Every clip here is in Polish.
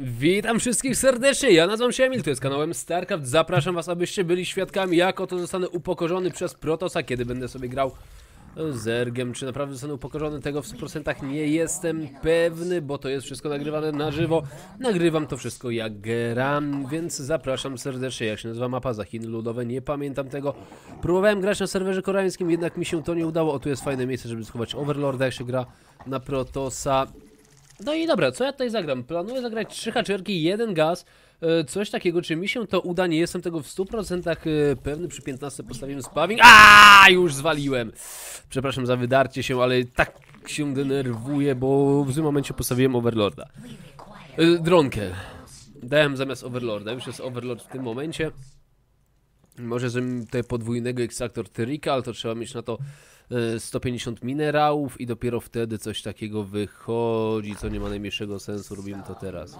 Witam wszystkich serdecznie, ja nazywam się Emil, to jest kanałem StarCraft, zapraszam was, abyście byli świadkami, jak oto zostanę upokorzony przez Protosa, kiedy będę sobie grał Zergiem, czy naprawdę zostanę upokorzony, tego w 100% nie jestem pewny, bo to jest wszystko nagrywane na żywo, nagrywam to wszystko jak gram, więc zapraszam serdecznie, jak się nazywa mapa? Za Chiny Ludowe, nie pamiętam tego, próbowałem grać na serwerze koreańskim, jednak mi się to nie udało, o tu jest fajne miejsce, żeby schować Overlorda, jak się gra na Protosa, no i dobra, co ja tutaj zagram? Planuję zagrać trzy haczerki, jeden gaz, e, coś takiego, czy mi się to uda, nie jestem tego w 100% e, pewny, przy 15 postawiłem spawing, a już zwaliłem, przepraszam za wydarcie się, ale tak się denerwuję, bo w tym momencie postawiłem Overlorda, E, dronkę, dałem zamiast Overlorda, już jest Overlord w tym momencie, może zrobimy tutaj podwójnego ekstraktor Tyrika, ale to trzeba mieć na to e, 150 minerałów i dopiero wtedy coś takiego wychodzi, co nie ma najmniejszego sensu, robimy to teraz.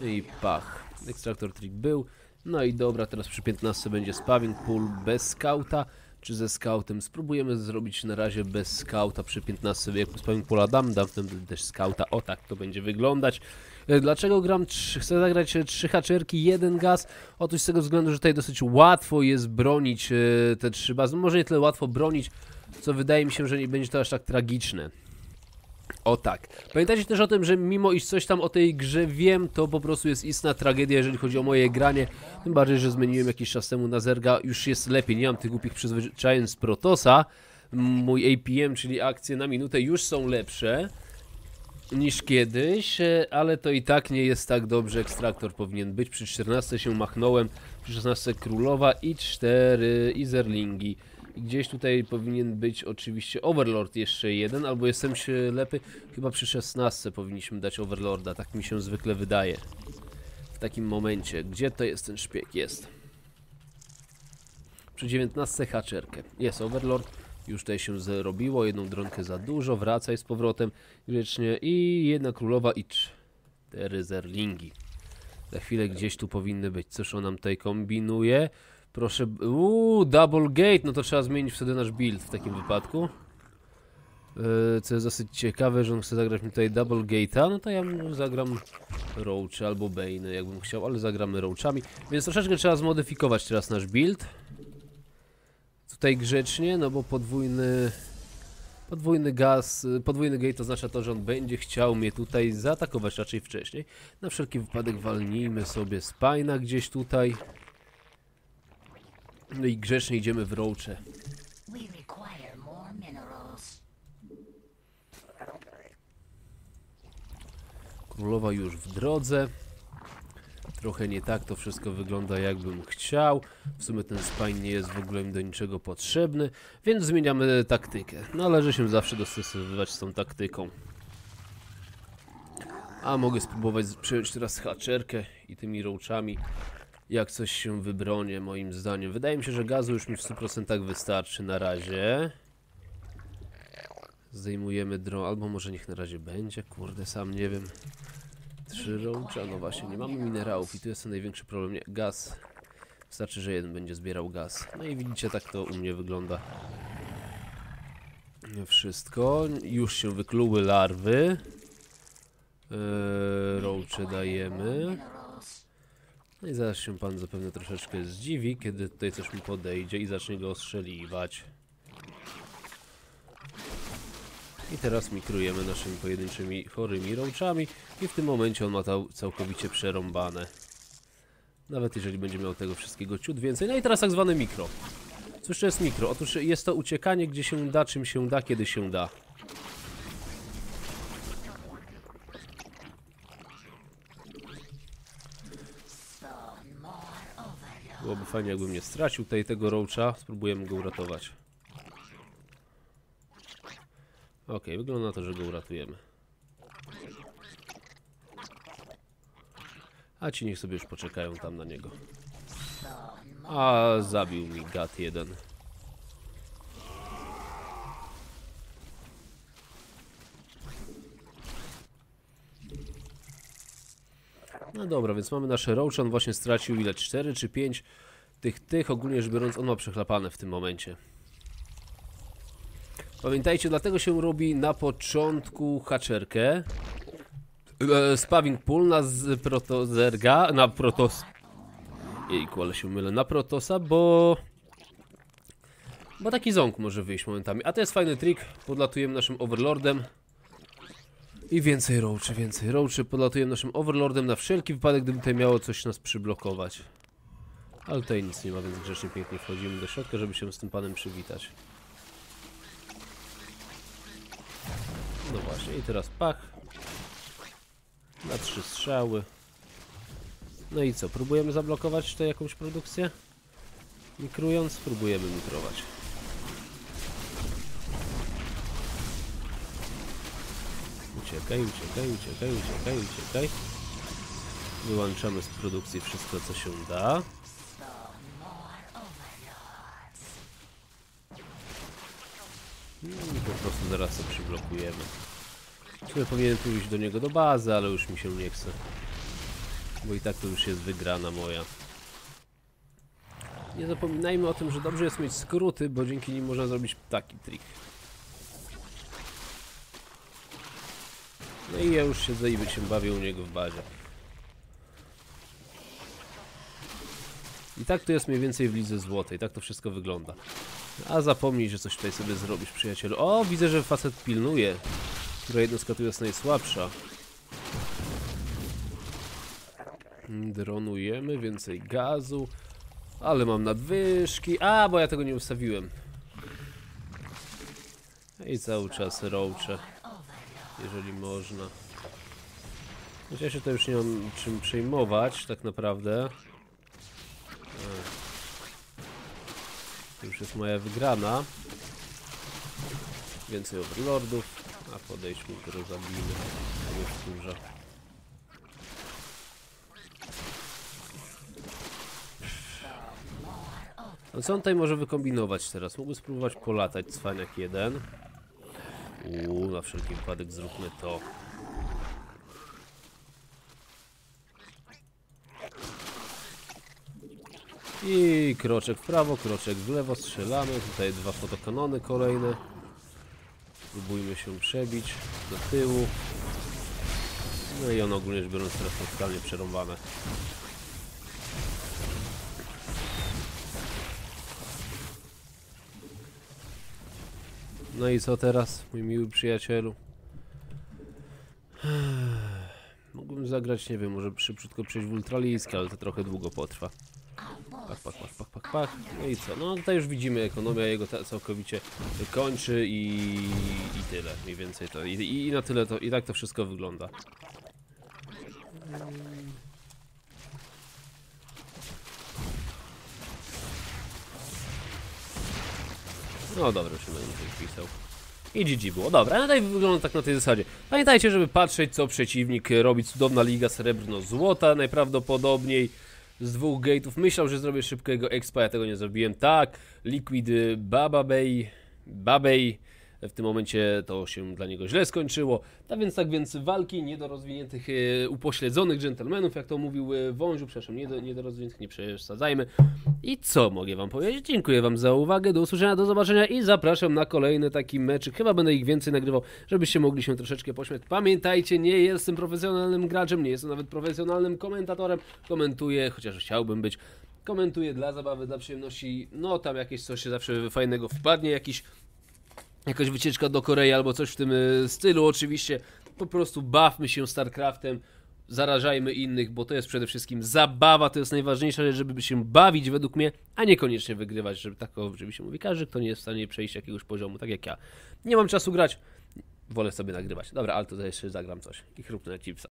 I pach, ekstraktor trik był. No i dobra, teraz przy 15 będzie spawing pool bez skauta, czy ze skautem. Spróbujemy zrobić na razie bez skauta przy 15, jak spawing poola dam, dam wtedy też skauta. O tak to będzie wyglądać. E, Dlaczego gram, chcę zagrać e, trzy haczerki, jeden gaz? Otóż z tego względu, że tutaj dosyć łatwo jest bronić e, te trzy bazy. No, może nie tyle łatwo bronić, co wydaje mi się, że nie będzie to aż tak tragiczne. O tak. Pamiętajcie też o tym, że mimo iż coś tam o tej grze wiem, to po prostu jest istna tragedia, jeżeli chodzi o moje granie. Tym bardziej, że zmieniłem jakiś czas temu na Zerga. Już jest lepiej, nie mam tych głupich przyzwyczajeń z Protosa. Mój APM, czyli akcje na minutę, już są lepsze niż kiedyś, e, ale to i tak nie jest tak dobrze. Ekstraktor powinien być. Przy 14 się machnąłem, przy 16 królowa i 4 i zerlingi. I gdzieś tutaj powinien być oczywiście Overlord jeszcze jeden, albo jestem się lepy. Chyba przy 16 powinniśmy dać Overlorda, tak mi się zwykle wydaje. W takim momencie. Gdzie to jest ten szpieg? Jest. Przy 19 haczerkę. Jest Overlord. Już tutaj się zrobiło. Jedną dronkę za dużo. Wracaj z powrotem grzecznie. I jedna królowa i cztery zerlingi. Za chwilę gdzieś tu powinny być. Cóż on nam tutaj kombinuje? Proszę. Uuu, double gate. No to trzeba zmienić wtedy nasz build w takim wypadku. Yy, co jest dosyć ciekawe, że on chce zagrać mi tutaj double gate'a. No to ja zagram roachy albo bane, jakbym chciał, ale zagramy roachami. Więc troszeczkę trzeba zmodyfikować teraz nasz build. Tutaj grzecznie, no bo podwójny. Podwójny gaz, podwójny gate oznacza to, że on będzie chciał mnie tutaj zaatakować raczej wcześniej. Na wszelki wypadek walnijmy sobie spajna gdzieś tutaj. No i grzecznie idziemy w minerals. Królowa już w drodze. Trochę nie tak to wszystko wygląda jakbym chciał. W sumie ten spine nie jest w ogóle mi do niczego potrzebny, więc zmieniamy taktykę. Należy się zawsze dostosowywać z tą taktyką. A mogę spróbować przejąć teraz haczerkę i tymi roachami. Jak coś się wybronię, moim zdaniem. Wydaje mi się, że gazu już mi w 100% wystarczy na razie. Zdejmujemy dron, albo może niech na razie będzie, kurde, sam nie wiem. Trzy roacza, no właśnie, nie mamy minerałów i tu jest ten największy problem, nie, gaz. Wystarczy, że jeden będzie zbierał gaz. No i widzicie, tak to u mnie wygląda. Wszystko, już się wykluły larwy. Eee, dajemy. No i zaraz się pan zapewne troszeczkę zdziwi, kiedy tutaj coś mu podejdzie i zacznie go ostrzeliwać. I teraz mikrujemy naszymi pojedynczymi chorymi roachami i w tym momencie on ma całkowicie przerąbane. Nawet jeżeli będzie miał tego wszystkiego ciut więcej. No i teraz tak zwane mikro. Cóż to jest mikro? Otóż jest to uciekanie gdzie się da, czym się da, kiedy się da. Byłoby fajnie jakbym nie stracił tutaj tego roacha. Spróbujemy go uratować. Okej, wygląda na to, że go uratujemy. A ci niech sobie już poczekają tam na niego. A zabił mi gad jeden. No dobra, więc mamy nasze roach, on właśnie stracił ile? 4 czy 5 tych, tych ogólnie rzecz biorąc on ma przechlapane w tym momencie. Pamiętajcie, dlatego się robi na początku haczerkę, e, Spawing Pool na Protozerga, na Protos... Jejku, ale się mylę, na Protosa, bo... Bo taki ząg może wyjść momentami. A to jest fajny trik, podlatujemy naszym Overlordem. I więcej roachy, więcej roachy, podlatujemy naszym Overlordem na wszelki wypadek, gdyby tutaj miało coś nas przyblokować. Ale tutaj nic nie ma, więc grzecznie pięknie wchodzimy do środka, żeby się z tym panem przywitać. No właśnie, i teraz pach. Na trzy strzały. No i co, próbujemy zablokować tutaj jakąś produkcję? Mikrując, próbujemy mikrować. Uciekaj, uciekaj, uciekaj, uciekaj, uciekaj. Wyłączamy z produkcji wszystko, co się da. I po prostu zaraz to przyblokujemy. Czyli powinienem pójść do niego do bazy, ale już mi się nie chce. Bo i tak to już jest wygrana moja. Nie zapominajmy o tym, że dobrze jest mieć skróty, bo dzięki nim można zrobić taki trik. No i ja już siedzę i się bawię u niego w bazie. I tak to jest mniej więcej w lidze złotej, tak to wszystko wygląda. A zapomnij, że coś tutaj sobie zrobisz, przyjacielu. O, widzę, że facet pilnuje. Która jednostka tu jest najsłabsza. Mm, Dronujemy, więcej gazu. Ale mam nadwyżki. A, bo ja tego nie ustawiłem. I cały czas roacze. Jeżeli można. Chociaż ja się to już nie mam czym przejmować, tak naprawdę. Już jest moja wygrana. Więcej overlordów. A podejdźmy, którą zabijmy. Nie wkurza. No co on tutaj może wykombinować teraz? Mógłby spróbować polatać cwaniak jeden. Uuu, na wszelki wypadek zróbmy to. I kroczek w prawo, kroczek w lewo, strzelamy. Tutaj dwa fotokanony kolejne. Spróbujmy się przebić do tyłu. No i on ogólnie rzecz biorąc teraz totalnie przerąbane. No i co teraz, mój miły przyjacielu? Mógłbym zagrać, nie wiem, może szybciutko przejść w ultraliskę, ale to trochę długo potrwa. Pach, pach, pach, pach, pach. No i co? No tutaj już widzimy, ekonomia jego całkowicie kończy i, i tyle, mniej więcej to. I, I na tyle to, i tak to wszystko wygląda. No dobra, już nie będę tutaj pisał. I GG było. Dobra, no tutaj wygląda tak na tej zasadzie. Pamiętajcie, żeby patrzeć, co przeciwnik robi. Cudowna liga srebrno-złota najprawdopodobniej. Z dwóch gateów. Myślał, że zrobię szybkiego expa, ja tego nie zrobiłem. Tak, Liquid Baba Bay, Babej. W tym momencie to się dla niego źle skończyło. Tak więc, tak więc walki niedorozwiniętych, e, upośledzonych dżentelmenów, jak to mówił e, Wąziu, przepraszam, niedor- niedorozwiniętych, nie przesadzajmy. I co mogę wam powiedzieć? Dziękuję wam za uwagę, do usłyszenia, do zobaczenia i zapraszam na kolejny taki meczyk. Chyba będę ich więcej nagrywał, żebyście mogli się troszeczkę pośmiać. Pamiętajcie, nie jestem profesjonalnym graczem, nie jestem nawet profesjonalnym komentatorem. Komentuję, chociaż chciałbym być. Komentuję dla zabawy, dla przyjemności. No tam jakieś coś się zawsze fajnego wpadnie, jakiś jakaś wycieczka do Korei albo coś w tym e, stylu oczywiście. Po prostu bawmy się StarCraftem, zarażajmy innych, bo to jest przede wszystkim zabawa, to jest najważniejsza rzecz, żeby się bawić według mnie, a niekoniecznie wygrywać, żeby tak oczywiście mówi każdy, kto nie jest w stanie przejść jakiegoś poziomu, tak jak ja. Nie mam czasu grać, wolę sobie nagrywać. Dobra, ale to jeszcze zagram coś i chrupnę chipsa.